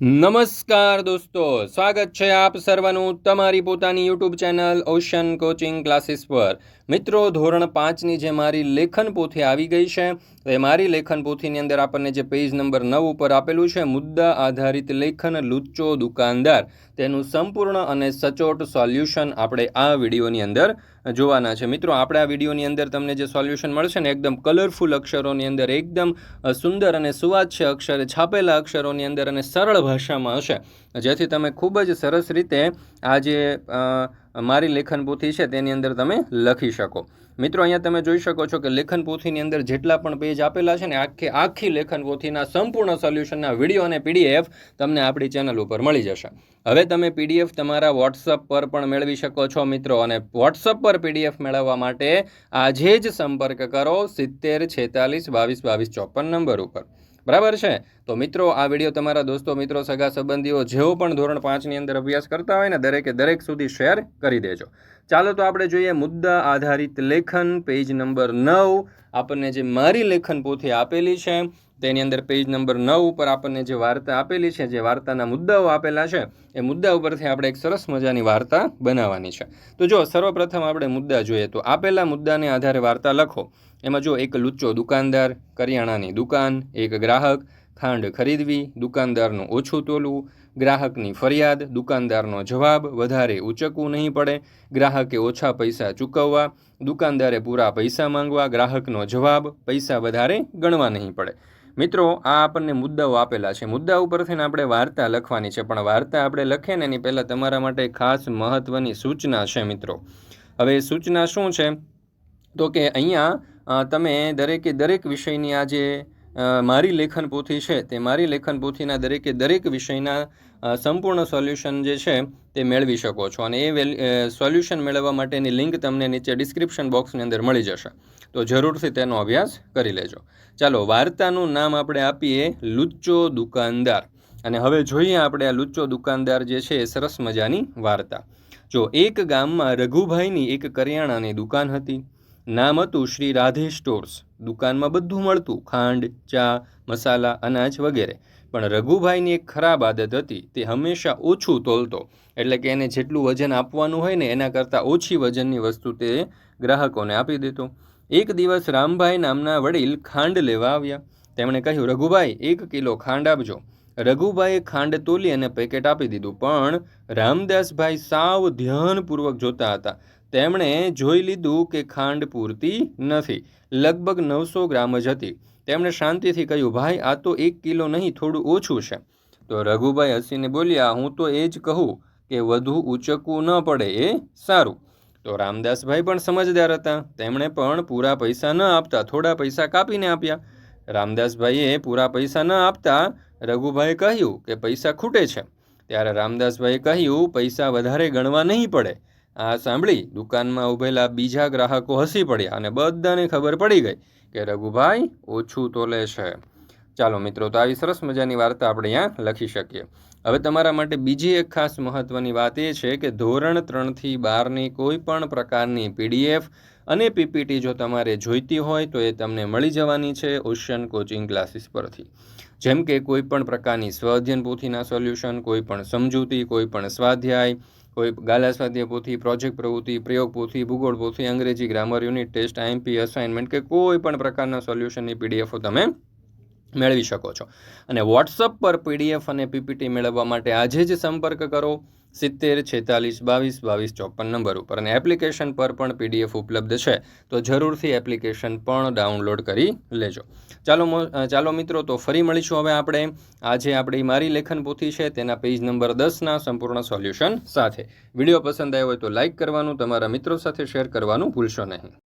નમસ્કાર દોસ્તો, સ્વાગત છે આપ સર્વનું તમારી પોતાની YouTube channel ocean coaching classes પર. મિત્રો, ધોરણ પાંચની જે મારી લેખન પોથી આવી ગઈ છે એ મારી લેખન પોથીની અંદર આપણને જે પેજ નંબર નવ ઉપર આપેલું છે, મુદ્દા આધારિત લેખન લુચ્ચો દુકાનદાર. તેનું સંપૂર્ણ અને સચોટ સોલ્યુશન આપણે આ વિડીયોની અંદર જોવાના છે. મિત્રો, આપણે આ વિડીયોની અંદર તમને જે સોલ્યુશન મળશે ને, એકદમ કલરફુલ અક્ષરોની અંદર, એકદમ સુંદર અને સુવાચ્ય અક્ષરે છાપેલા અક્ષરોની અંદર અને સરળ ભાષામાં હશે. જેથી તમે ખૂબ જ સરસ રીતે આ જે મારી લેખન પોથી છે તેની અંદર તમે લખી શકો. મિત્રો, અહીંયા તમે જોઈ શકો છો કે લેખન પોથીની અંદર જેટલા પણ પેજ આપેલા છે ને, આખી આખી લેખન પોથીના સંપૂર્ણ સોલ્યુશનના વીડિયો અને પીડીએફ તમને આપણી ચેનલ ઉપર મળી જશે. હવે તમે પીડીએફ તમારા વોટ્સઅપ પર પણ મેળવી શકો છો, મિત્રો, અને વોટ્સઅપ પર પીડીએફ મેળવવા માટે આજે જ સંપર્ક કરો સિત્તેર છેતાલીસ બાવીસ બાવીસ ચોપન નંબર ઉપર. બરાબર છે? તો મિત્રો, આ વીડિયો તમારા દોસ્તો, મિત્રો, સગા સંબંધીઓ જેઓ પણ ધોરણ પાંચની અંદર અભ્યાસ કરતા હોય ને, દરેકે દરેક સુધી શેર કરી દેજો. ચાલો તો આપણે જોઈએ મુદ્દા આધારિત લેખન પેજ નંબર નવ. આપણને જે મારી લેખન પોથી આપેલી છે તેની અંદર પેજ નંબર નવ ઉપર આપણને જે વાર્તા આપેલી છે, જે વાર્તાના મુદ્દાઓ આપેલા છે, એ મુદ્દા ઉપરથી આપણે એક સરસ મજાની વાર્તા બનાવવાની છે. તો જો સર્વપ્રથમ આપણે મુદ્દા જોઈએ, તો આપેલા મુદ્દાને આધારે વાર્તા લખો. એમાં જો એક લુચ્ચો દુકાનદાર, કરિયાણાની દુકાન, એક ગ્રાહક, ખાંડ ખરીદવી, દુકાનદારનું ઓછું તોલવું, ગ્રાહકની ફરિયાદ, દુકાનદારનો જવાબ વધારે ઉચકવું નહીં પડે, ગ્રાહકે ઓછા પૈસા ચૂકવવા, દુકાનદારે પૂરા પૈસા માંગવા, ગ્રાહકનો જવાબ પૈસા વધારે ગણવા નહીં પડે. મિત્રો, આ આપણને મુદ્દાઓ આપેલા છે. મુદ્દા ઉપરથી આપણે વાર્તા લખવાની છે. પણ વાર્તા આપણે લખીએ ને એની પહેલાં તમારા માટે ખાસ મહત્ત્વની સૂચના છે, મિત્રો. હવે સૂચના શું છે? તો કે અહીંયા તમે દરેકે દરેક વિષયની આ જે મારી લેખન પોથી છે, તે મારી લેખન પોથીના દરેકે દરેક વિષયના સંપૂર્ણ સોલ્યુશન જે છે, તે મેળવી શકો છો. અને એ સોલ્યુશન મેળવવા માટેની લિંક તમને નીચે ડિસ્ક્રિપ્શન બોક્સની અંદર મળી જશે. તો જરૂરથી તેનો અભ્યાસ કરી લેજો. ચાલો, વાર્તાનું નામ આપણે આપીએ લુચ્ચો દુકાનદાર. અને હવે જોઈએ આપણે આ લુચ્ચો દુકાનદાર જે છે, એ સરસ મજાની વાર્તા. જો એક ગામમાં રઘુભાઈની એક કરિયાણાની દુકાન હતી નામ હતું શ્રી રાધે સ્ટોર્સ. દુકાનમાં બધું મળતું, ખાંડ, ચા, મસાલા, અનાજ વગેરે. પણ રઘુભાઈની એક ખરાબ આદત હતી, તે હંમેશા ઓછું તોલતો. એટલે કે એને જેટલું વજન આપવાનું હોય ને, એના કરતાં ઓછી વજનની વસ્તુ તે ગ્રાહકોને આપી દેતો. એક દિવસ રામભાઈ નામના વડીલ ખાંડ લેવા આવ્યા. તેમણે કહ્યું, રઘુભાઈ, એક કિલો ખાંડ આપજો. રઘુભાઈએ ખાંડ તોલી અને પેકેટ આપી દીધું, પણ રામદાસભાઈ સાવ ધ્યાનપૂર્વક જોતા હતા. તેમણે જોઈ લીધું કે ખાંડ પૂરતી નથી. લગભગ નવસો ગ્રામ જ હતી. તેમણે શાંતિથી કહ્યું, ભાઈ, આ તો એક કિલો નહીં, થોડું ઓછું છે. તો રઘુભાઈ હસીને બોલ્યા, હું તો એ જ કહું કે વધુ ઊંચકવું ન પડે, એ સારું. તો રામદાસભાઈ પણ સમજદાર હતા. તેમણે પણ પૂરા પૈસા ન આપતા, થોડા પૈસા કાપીને આપ્યા. રામદાસભાઈએ પૂરા પૈસા ન આપતા રઘુભાઈએ કહ્યું કે પૈસા ખૂટે છે. ત્યારે રામદાસભાઈએ કહ્યું, પૈસા વધારે ગણવા નહીં પડે. આ સાંભળી દુકાનમાં ઊભેલા બીજા ગ્રાહકો હસી પડ્યા અને બધાને ખબર પડી ગઈ કે રઘુભાઈ ઓછું તો લે છે. ચાલો મિત્રો, તો આવી સરસ મજાની વાર્તા આપણે અહીંયા લખી શકીએ. હવે તમારા માટે બીજી એક ખાસ મહત્ત્વની વાત એ છે કે ધોરણ ત્રણથી બારની કોઈ પણ પ્રકારની પીડીએફ અને પીપીટી જો તમારે જોઈતી હોય તો એ તમને મળી જવાની છે ઓશિયન કોચિંગ ક્લાસીસ પરથી. જેમ કે કોઈ પણ પ્રકારની સ્વઅધ્યયન પોથીના સોલ્યુશન, કોઈ પણ સમજૂતી, કોઈ પણ સ્વાધ્યાય કોઈ ગાલા સ્વાધ્યાય પોથી પ્રોજેક્ટ પ્રવૃત્તિ, પ્રયોગ પોથી, ભૂગોળ પોથી, અંગ્રેજી grammar unit test IMP assignment કે કોઈ પણ પ્રકારના સોલ્યુશનની પીડીએફો તમે મેળવી શકો છો. અને વોટ્સઅપ પર પીડીએફ અને પીપીટી મેળવવા માટે આજે જ સંપર્ક કરો. સિત્તેર, છેતાલીસ, બાવીસ બાવીસ, ચોપન નંબર ઉપર. અને એપ્લિકેશન પર પણ પીડીએફ ઉપલબ્ધ છે. તો જરૂરથી એપ્લિકેશન પણ ડાઉનલોડ કરી લેજો. ચાલો ચાલો મિત્રો, તો ફરી મળીશું હવે આપણે. આજે આપણી મારી લેખન પોથી છે. તેના પેજ નંબર દસના સંપૂર્ણ સોલ્યુશન સાથે. વીડિયો પસંદ આવ્યો હોય તો લાઇક કરવાનું, તમારા મિત્રો સાથે શેર કરવાનું ભૂલશો નહીં.